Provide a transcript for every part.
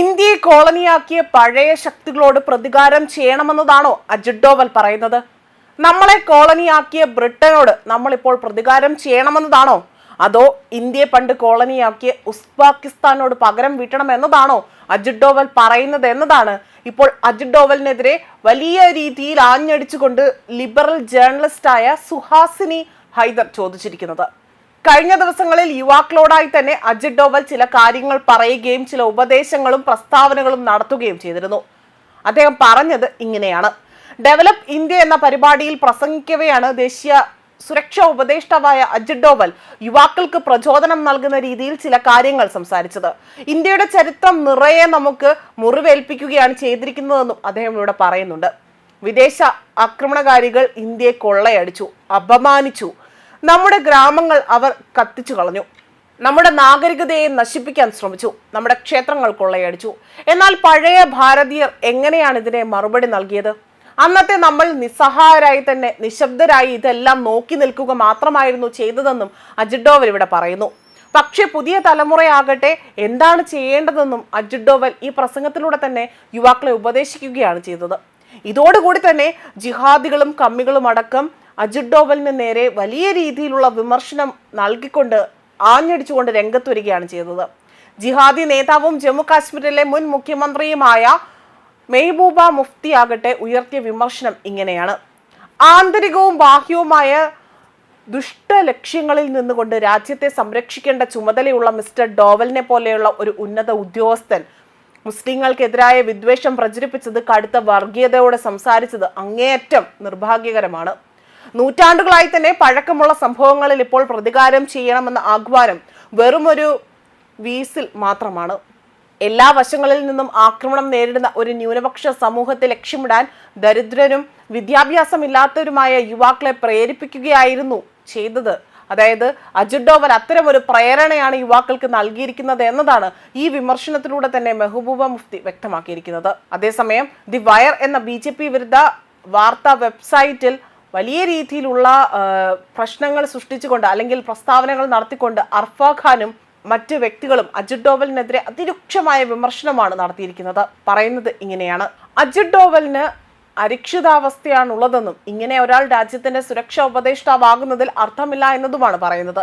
ഇന്ത്യയെ കോളനിയാക്കിയ പഴയ ശക്തികളോട് പ്രതികാരം ചെയ്യണമെന്നതാണോ അജിത് ഡോവൽ പറയുന്നത്? നമ്മളെ കോളനിയാക്കിയ ബ്രിട്ടനോട് നമ്മളിപ്പോൾ പ്രതികാരം ചെയ്യണമെന്നതാണോ? അതോ ഇന്ത്യയെ പണ്ട് കോളനിയാക്കിയ ഉസ്ബാക്കിസ്ഥാനോട് പകരം വീട്ടണം എന്നതാണോ അജിത് ഡോവൽ പറയുന്നത് എന്നതാണ്. ഇപ്പോൾ അജിത് ഡോവലിനെതിരെ വലിയ രീതിയിൽ ആഞ്ഞടിച്ചുകൊണ്ട് ലിബറൽ ജേർണലിസ്റ്റായ സുഹാസിനി ഹൈദർ ചോദിച്ചിരിക്കുന്നത്. കഴിഞ്ഞ ദിവസങ്ങളിൽ യുവാക്കളോടായി തന്നെ അജിത് ഡോവൽ ചില കാര്യങ്ങൾ പറയുകയും ചില ഉപദേശങ്ങളും പ്രസ്താവനകളും നടത്തുകയും ചെയ്തിരുന്നു. അദ്ദേഹം പറഞ്ഞത് ഇങ്ങനെയാണ്. ഡെവലപ്പ് ഇന്ത്യ എന്ന പരിപാടിയിൽ പ്രസംഗിക്കവെയാണ് ദേശീയ സുരക്ഷാ ഉപദേഷ്ടാവായ അജിത് ഡോവൽ യുവാക്കൾക്ക് പ്രചോദനം നൽകുന്ന രീതിയിൽ ചില കാര്യങ്ങൾ സംസാരിച്ചത്. ഇന്ത്യയുടെ ചരിത്രം നിറയെ നമുക്ക് മുറിവേൽപ്പിക്കുകയാണ് ചെയ്തിരിക്കുന്നതെന്നും അദ്ദേഹം ഇവിടെ പറയുന്നുണ്ട്. വിദേശ ആക്രമണകാരികൾ ഇന്ത്യയെ കൊള്ളയടിച്ചു അപമാനിച്ചു നമ്മുടെ ഗ്രാമങ്ങൾ അവർ കത്തിച്ചു കളഞ്ഞു. നമ്മുടെ നാഗരികതയെ നശിപ്പിക്കാൻ ശ്രമിച്ചു. നമ്മുടെ ക്ഷേത്രങ്ങൾ കൊള്ളയടിച്ചു. എന്നാൽ പഴയ ഭാരതീയർ എങ്ങനെയാണ് ഇതിനെ മറുപടി നൽകിയത്? അന്നത്തെ നമ്മൾ നിസ്സഹായരായി തന്നെ നിശബ്ദരായി ഇതെല്ലാം നോക്കി നിൽക്കുക മാത്രമായിരുന്നു ചെയ്തതെന്നും അജിഡോവൽ ഇവിടെ പറയുന്നു. പക്ഷെ പുതിയ തലമുറയാകട്ടെ എന്താണ് ചെയ്യേണ്ടതെന്നും അജിഡോവൽ ഈ പ്രസംഗത്തിലൂടെ തന്നെ യുവാക്കളെ ഉപദേശിക്കുകയാണ് ചെയ്തത്. ഇതോടുകൂടി തന്നെ ജിഹാദികളും കമ്മികളും അടക്കം അജിത് ഡോവലിന് നേരെ വലിയ രീതിയിലുള്ള വിമർശനം നൽകിക്കൊണ്ട് ആഞ്ഞടിച്ചുകൊണ്ട് രംഗത്ത് വരികയാണ് ചെയ്തത്. ജിഹാദി നേതാവും ജമ്മു കാശ്മീരിലെ മുൻ മുഖ്യമന്ത്രിയുമായ മെഹബൂബ മുഫ്തി ആകട്ടെ ഉയർത്തിയ വിമർശനം ഇങ്ങനെയാണ്. ആന്തരികവും ബാഹ്യവുമായ ദുഷ്ടലക്ഷ്യങ്ങളിൽ നിന്നുകൊണ്ട് രാജ്യത്തെ സംരക്ഷിക്കേണ്ട ചുമതലയുള്ള മിസ്റ്റർ ഡോവലിനെ പോലെയുള്ള ഒരു ഉന്നത ഉദ്യോഗസ്ഥൻ മുസ്ലിങ്ങൾക്കെതിരായ വിദ്വേഷം പ്രചരിപ്പിച്ചത് കടുത്ത വർഗീയതയോടെ സംസാരിച്ചത് അങ്ങേയറ്റം നിർഭാഗ്യകരമാണ്. നൂറ്റാണ്ടുകളായി തന്നെ പഴക്കമുള്ള സംഭവങ്ങളിൽ ഇപ്പോൾ പ്രതികാരം ചെയ്യണമെന്ന ആഹ്വാനം വെറുമൊരു വീസിൽ മാത്രമാണ്. എല്ലാ വശങ്ങളിൽ നിന്നും ആക്രമണം നേരിടുന്ന ഒരു ന്യൂനപക്ഷ സമൂഹത്തെ ലക്ഷ്യമിടാൻ ദരിദ്രരും വിദ്യാഭ്യാസമില്ലാത്തവരുമായ യുവാക്കളെ പ്രേരിപ്പിക്കുകയായിരുന്നു ചെയ്തത്. അതായത് അജുഡോവൽ ഡോവൽ അത്തരം ഒരു പ്രേരണയാണ് യുവാക്കൾക്ക് നൽകിയിരിക്കുന്നത് എന്നതാണ് ഈ വിമർശനത്തിലൂടെ തന്നെ മെഹബൂബ മുഫ്തി വ്യക്തമാക്കിയിരിക്കുന്നത്. അതേസമയം ദി വയർ എന്ന ബി വിരുദ്ധ വാർത്താ വെബ്സൈറ്റിൽ വലിയ രീതിയിലുള്ള പ്രശ്നങ്ങൾ സൃഷ്ടിച്ചുകൊണ്ട് അല്ലെങ്കിൽ പ്രസ്താവനകൾ നടത്തിക്കൊണ്ട് അർഫ ഖാനും മറ്റ് വ്യക്തികളും അജിത് ഡോവലിനെതിരെ അതിരൂക്ഷമായ വിമർശനമാണ് നടത്തിയിരിക്കുന്നത്. പറയുന്നത് ഇങ്ങനെയാണ്. അജിത് ഡോവലിന് അരക്ഷിതാവസ്ഥയാണുള്ളതെന്നും ഇങ്ങനെ ഒരാൾ രാജ്യത്തിന്റെ സുരക്ഷാ ഉപദേഷ്ടാവാകുന്നതിൽ അർത്ഥമില്ല എന്നതുമാണ് പറയുന്നത്.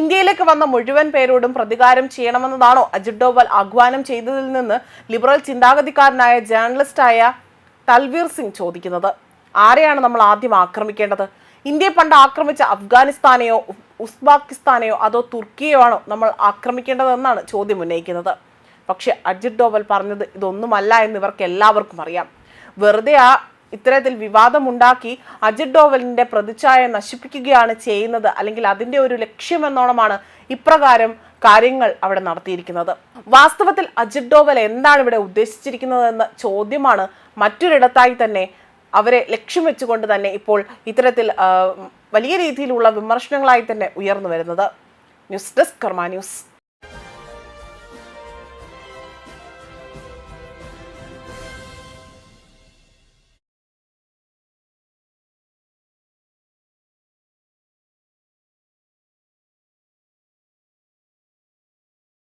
ഇന്ത്യയിലേക്ക് വന്ന മുഴുവൻ പേരോടും പ്രതികാരം ചെയ്യണമെന്നതാണോ അജിത് ഡോവൽ ആഹ്വാനം ചെയ്തതിൽ നിന്ന് ലിബറൽ ചിന്താഗതിക്കാരനായ ജേർണലിസ്റ്റായ തൽവീർ സിംഗ് ചോദിക്കുന്നത്. ആരെയാണ് നമ്മൾ ആദ്യം ആക്രമിക്കേണ്ടത്? ഇന്ത്യയെ പണ്ട് ആക്രമിച്ച അഫ്ഗാനിസ്ഥാനെയോ ഉസ്ബാക്കിസ്ഥാനെയോ അതോ തുർക്കിയോ ആണോ നമ്മൾ ആക്രമിക്കേണ്ടതെന്നാണ് ചോദ്യം ഉന്നയിക്കുന്നത്. പക്ഷെ അജിത് ഡോവൽ പറഞ്ഞത് ഇതൊന്നുമല്ല എന്ന് ഇവർക്ക് എല്ലാവർക്കും അറിയാം. വെറുതെ ആ ഇത്തരത്തിൽ വിവാദമുണ്ടാക്കി അജിത് ഡോവലിന്റെ പ്രതിച്ഛായ നശിപ്പിക്കുകയാണ് ചെയ്യുന്നത് അല്ലെങ്കിൽ അതിന്റെ ഒരു ലക്ഷ്യമെന്നോണമാണ് ഇപ്രകാരം കാര്യങ്ങൾ അവിടെ നടത്തിയിരിക്കുന്നത്. വാസ്തവത്തിൽ അജിത് ഡോവൽ എന്താണ് ഇവിടെ ഉദ്ദേശിച്ചിരിക്കുന്നത് എന്ന ചോദ്യമാണ് മറ്റൊരിടത്തായി തന്നെ അവരെ ലക്ഷ്യം വെച്ചുകൊണ്ട് തന്നെ ഇപ്പോൾ ഇത്തരത്തിൽ വലിയ രീതിയിലുള്ള വിമർശനങ്ങളായി തന്നെ ഉയർന്നു വരുന്നത്. News desk Karma news.